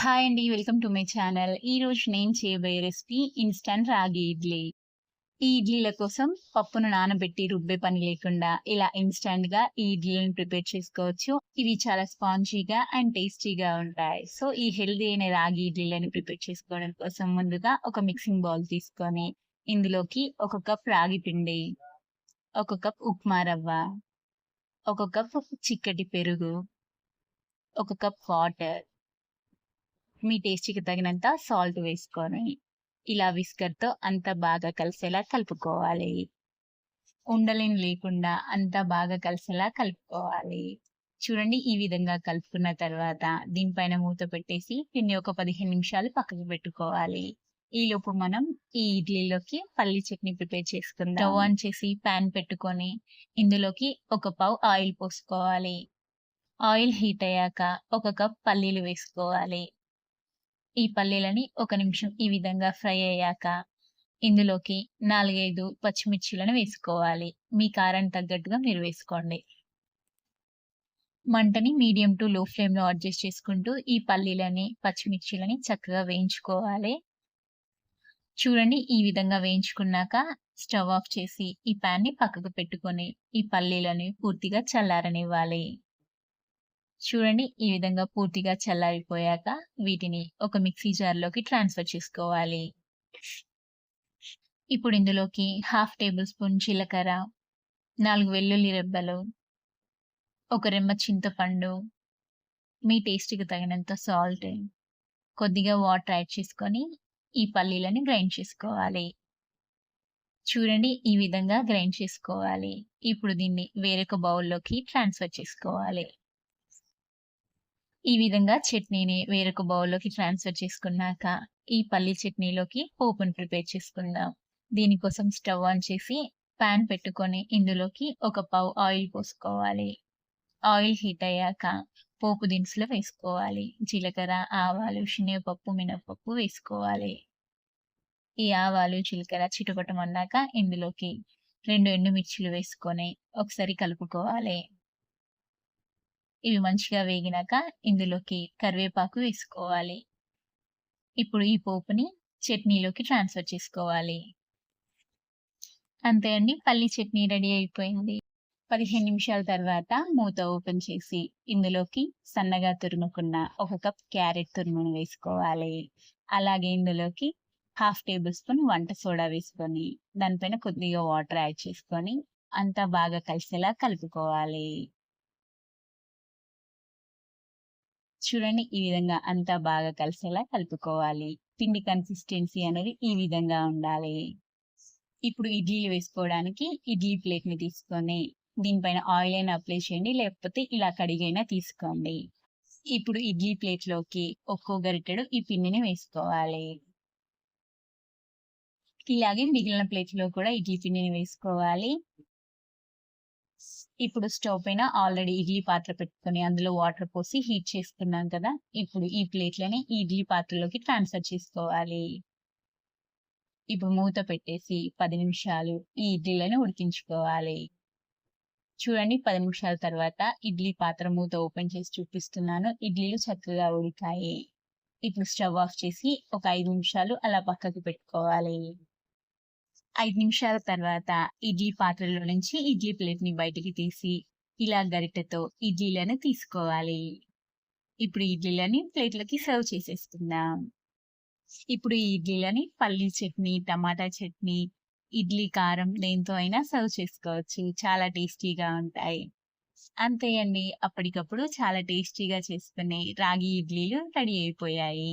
Hi అండి. Welcome to my channel. ఈరోజు నేను చేయబోయే రెసిపీ ఇన్‌స్టంట్ రాగి ఇడ్లీ. ఈ ఇడ్లీల కోసం పప్పును నానబెట్టి రుబ్బే పని లేకుండా ఇలా ఇన్‌స్టంట్‌గా ఈ ఇడ్లీలను ప్రిపేర్ చేసుకోవచ్చు. ఇవి చాలా స్పాంజీగా అండ్ టేస్టీగా ఉంటాయి. సో, ఈ హెల్తీ అయిన రాగి ఇడ్లీలను ప్రిపేర్ చేసుకోవడం కోసం ముందుగా ఒక మిక్సింగ్ బౌల్ తీసుకొని ఇందులోకి ఒక కప్ రాగి పిండి, ఒక కప్ ఉప్మా రవ్వ, ఒక కప్ చిక్కటి పెరుగు, ఒక కప్ వాటర్ మీ టేస్ట్‌కి తగినంత సాల్ట్ వేసుకొని, ఇలా విస్కర్‌తో అంత బాగా కలిసేలా కలుపుకోవాలి. ఉండలేని లేకుండా అంతా బాగా కలిసేలా కలుపుకోవాలి. చూడండి ఈ విధంగా కలుపుకున్న తర్వాత దీనిపైన మూత పెట్టేసి దీన్ని ఒక 15 నిమిషాలు పక్కకు పెట్టుకోవాలి. ఈలోపు మనం ఈ ఇడ్లీలోకి పల్లీ చట్నీ ప్రిపేర్ చేసుకుందాం. స్టవ్ ఆన్ చేసి పాన్ పెట్టుకొని ఇందులోకి ఒక పావు ఆయిల్ పోసుకోవాలి. ఆయిల్ హీట్ అయ్యాక ఒక కప్ పల్లీలు వేసుకోవాలి. ఈ పల్లీలని ఒక నిమిషం ఈ విధంగా ఫ్రై అయ్యాక ఇందులోకి 4, 5 పచ్చిమిర్చిలను వేసుకోవాలి. మీ కారానికి తగ్గట్టుగా మీరు వేసుకోండి. మంటని మీడియం టు లో ఫ్లేమ్‌లో అడ్జస్ట్ చేసుకుంటూ ఈ పల్లీలని, పచ్చిమిర్చిలని చక్కగా వేయించుకోవాలి. చూడండి ఈ విధంగా వేయించుకున్నాక స్టవ్ ఆఫ్ చేసి ఈ ప్యాన్ని పక్కకు పెట్టుకొని ఈ పల్లీలని పూర్తిగా చల్లారనివ్వాలి. చూడండి ఈ విధంగా పూర్తిగా చల్లారిపోయాక వీటిని ఒక మిక్సీ జార్‌లోకి ట్రాన్స్‌ఫర్ చేసుకోవాలి. ఇప్పుడు ఇందులోకి హాఫ్ టేబుల్ స్పూన్ జీలకర్ర, నాలుగు వెల్లుల్లి రెబ్బలు, ఒక రెమ్మ చింతపండు, మీ టేస్ట్‌కి తగినంత సాల్ట్, కొద్దిగా వాటర్ యాడ్ చేసుకొని ఈ పల్లీలని గ్రైండ్ చేసుకోవాలి. చూడండి ఈ విధంగా గ్రైండ్ చేసుకోవాలి. ఇప్పుడు దీన్ని వేరొక బౌల్‌లోకి ట్రాన్స్‌ఫర్ చేసుకోవాలి. ఈ విధంగా చట్నీని వేరొక బౌల్‌లోకి ట్రాన్స్‌ఫర్ చేసుకున్నాక ఈ పల్లి చట్నీలోకి పోపును ప్రిపేర్ చేసుకుందాం. దీనికోసం స్టవ్ ఆన్ చేసి పాన్ పెట్టుకొని ఇందులోకి ఒక పావు ఆయిల్ పోసుకోవాలి. ఆయిల్ హీట్ అయ్యాక పోపు దినుసులు వేసుకోవాలి. జీలకర్ర, ఆవాలు, శనగపప్పు, మినపప్పు వేసుకోవాలి. ఈ ఆవాలు, జీలకర్ర చిటపటం అన్నాక ఇందులోకి రెండు ఎండుమిర్చిలు వేసుకొని ఒకసారి కలుపుకోవాలి. ఇవి మంచిగా వేగినాక ఇందులోకి కరివేపాకు వేసుకోవాలి. ఇప్పుడు ఈ పోపుని చట్నీలోకి ట్రాన్స్‌ఫర్ చేసుకోవాలి. అంతే అండి పల్లి చట్నీ రెడీ అయిపోయింది. 15 నిమిషాల తర్వాత మూత ఓపెన్ చేసి ఇందులోకి సన్నగా తురుముకున్న ఒక కప్ క్యారెట్ తురుమును వేసుకోవాలి. అలాగే ఇందులోకి హాఫ్ టేబుల్ స్పూన్ వంట సోడా వేసుకొని దానిపైన కొద్దిగా వాటర్ యాడ్ చేసుకొని అంతా బాగా కలిసేలా కలుపుకోవాలి. చూడండి ఈ విధంగా అంతా బాగా కలిసేలా కలుపుకోవాలి. పిండి కన్సిస్టెన్సీ అనేది ఈ విధంగా ఉండాలి. ఇప్పుడు ఇడ్లీలు వేసుకోవడానికి ఇడ్లీ ప్లేట్‌ని తీసుకొని దీనిపైన ఆయిల్ అయినా అప్లై చేయండి. లేకపోతే ఇలా కడిగైనా తీసుకోండి. ఇప్పుడు ఇడ్లీ ప్లేట్‌లోకి ఒక్కో గరిటెడు ఈ పిండిని వేసుకోవాలి. ఇలాగే మిగిలిన ప్లేట్‌లో కూడా ఇడ్లీ పిండిని వేసుకోవాలి. ఇప్పుడు స్టవ్ పైన ఆల్రెడీ ఇడ్లీ పాత్ర పెట్టుకొని అందులో వాటర్ పోసి హీట్ చేసుకున్నాం కదా! ఇప్పుడు ఈ ప్లేట్‌లని ఈ ఇడ్లీ పాత్రలోకి ట్రాన్స్‌ఫర్ చేసుకోవాలి. ఇప్పుడు మూత పెట్టేసి పది నిమిషాలు ఈ ఇడ్లీలను ఉడికించుకోవాలి. చూడండి పది నిమిషాల తర్వాత ఇడ్లీ పాత్ర మూత ఓపెన్ చేసి చూపిస్తున్నాను. ఇడ్లీలు చక్కగా ఉడికాయి. ఇప్పుడు స్టవ్ ఆఫ్ చేసి ఒక ఐదు నిమిషాలు అలా పక్కకు పెట్టుకోవాలి. ఐదు నిమిషాల తర్వాత ఇడ్లీ పాత్రలో నుంచి ఇడ్లీ ప్లేట్‌ని బయటికి తీసి ఇలా గరిటెతో ఇడ్లీలను తీసుకోవాలి. ఇప్పుడు ఇడ్లీలని ప్లేట్లకి సర్వ్ చేసేసుకుందాం. ఇప్పుడు ఈ ఇడ్లీలని పల్లీ చట్నీ, టమాటా చట్నీ, ఇడ్లీ కారం దేంతో అయినా సర్వ్ చేసుకోవచ్చు. చాలా టేస్టీగా ఉంటాయి. అంతే అండి అప్పటికప్పుడు చాలా టేస్టీగా చేసుకునే రాగి ఇడ్లీలు రెడీ అయిపోయాయి.